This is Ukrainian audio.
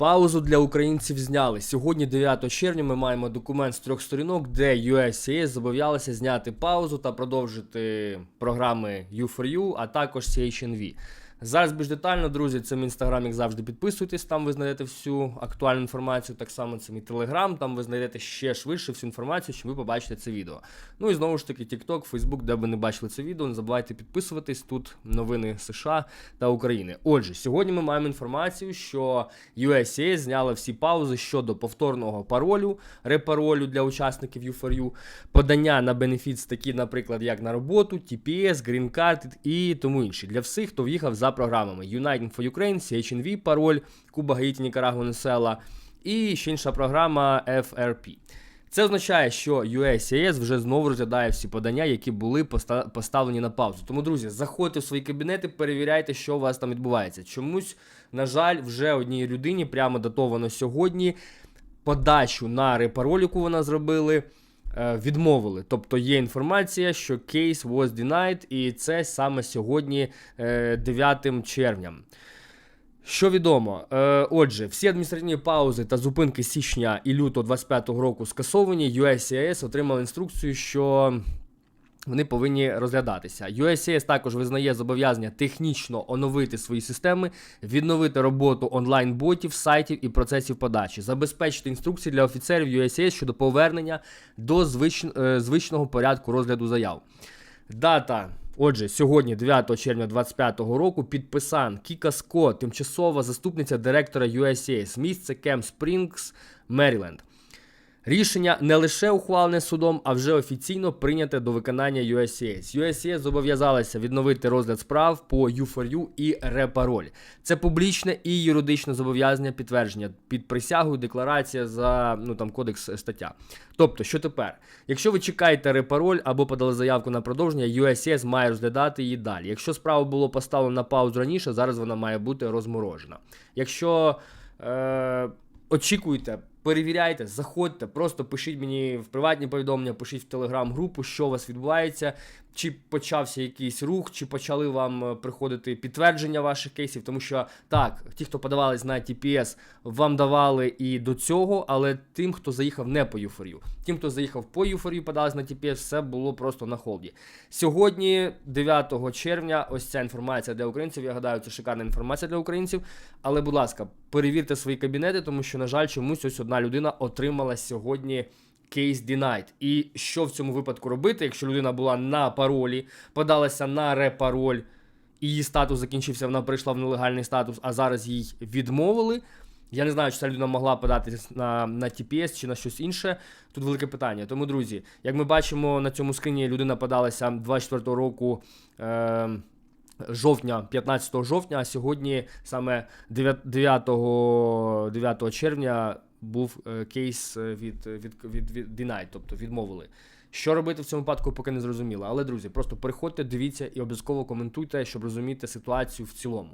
Паузу для українців зняли. Сьогодні, 9 червня, ми маємо документ з трьох сторінок, де USCIS зобов'язалися зняти паузу та продовжити програми U4U, а також CHNV. Зараз більш детально, друзі, це мій інстаграм, як завжди, підписуйтесь, там ви знайдете всю актуальну інформацію. Так само це мій телеграм, там ви знайдете ще швидше всю інформацію, що ви побачите це відео. Ну і знову ж таки, TikTok, Facebook, де ви не бачили це відео, не забувайте підписуватись. Тут новини США та України. Отже, сьогодні ми маємо інформацію, що USCIS зняла всі паузи щодо повторного паролю, репаролю для учасників U4U, подання на бенефіц, такі, наприклад, як на роботу, TPS, Green Card і тому інші. Для всіх, хто в'їхав за програмами United for Ukraine, CHNV, пароль, Куба, Гаїті, Нікарагу, Несела і ще інша програма FRP. Це означає, що USCIS вже знову розглядає всі подання, які були поста- поставлені на паузу. Тому, друзі, заходьте в свої кабінети, перевіряйте, що у вас там відбувається. Чомусь, на жаль, вже одній людині прямо датовано сьогодні подачу на репароль, яку вона зробили, відмовили. Тобто є інформація, що кейс was denied, і це саме сьогодні, е, 9 червня. Що відомо, е, отже, всі адміністративні паузи та зупинки січня і лютого 25-го року скасовані. USCIS отримали інструкцію, що вони повинні розглядатися. USCIS також визнає зобов'язання технічно оновити свої системи, відновити роботу онлайн-ботів, сайтів і процесів подачі, забезпечити інструкції для офіцерів USCIS щодо повернення до звич... е, звичного порядку розгляду заяв. Дата. Отже, сьогодні, 9 червня 2025 року, підписан Кіка Ско, тимчасова заступниця директора USCIS, місце Кем Спрінгс, Меріленд. Рішення не лише ухвалене судом, а вже офіційно прийняте до виконання USCIS. USCIS зобов'язалася відновити розгляд справ по U4U і репароль. Це публічне і юридичне зобов'язання підтвердження під присягою, декларація за ну там кодекс е, стаття. Тобто, що тепер? Якщо ви чекаєте репароль або подали заявку на продовження, USCIS має розглядати її далі. Якщо справа було поставлено на паузу раніше, зараз вона має бути розморожена. Якщо е, очікуєте, перевіряйте, заходьте, просто пишіть мені в приватні повідомлення, пишіть в телеграм-групу, що у вас відбувається, чи почався якийсь рух, чи почали вам е, приходити підтвердження ваших кейсів. Тому що так, ті, хто подавались на TPS, вам давали і до цього, але тим, хто заїхав не по юфорію. Тим, хто заїхав по юфорію, подались на TPS, все було просто на холді. Сьогодні, 9 червня, ось ця інформація для українців. Я гадаю, це шикарна інформація для українців. Але, будь ласка, перевірте свої кабінети, тому що, на жаль, чомусь ось одна людина отримала сьогодні кейс denied. І що в цьому випадку робити, якщо людина була на паролі, подалася на репароль, і її статус закінчився, вона прийшла в нелегальний статус, а зараз їй відмовили. Я не знаю, чи ця людина могла податися на, на TPS чи на щось інше. Тут велике питання. Тому, друзі, як ми бачимо на цьому скрині, людина подалася 24 року. Е- Жовтня, 15 жовтня, а сьогодні саме 9, 9, 9 червня був е, кейс е, від, від, від, від denied, тобто відмовили. Що робити в цьому випадку, поки не зрозуміло. Але, друзі, просто переходьте, дивіться і обов'язково коментуйте, щоб розуміти ситуацію в цілому.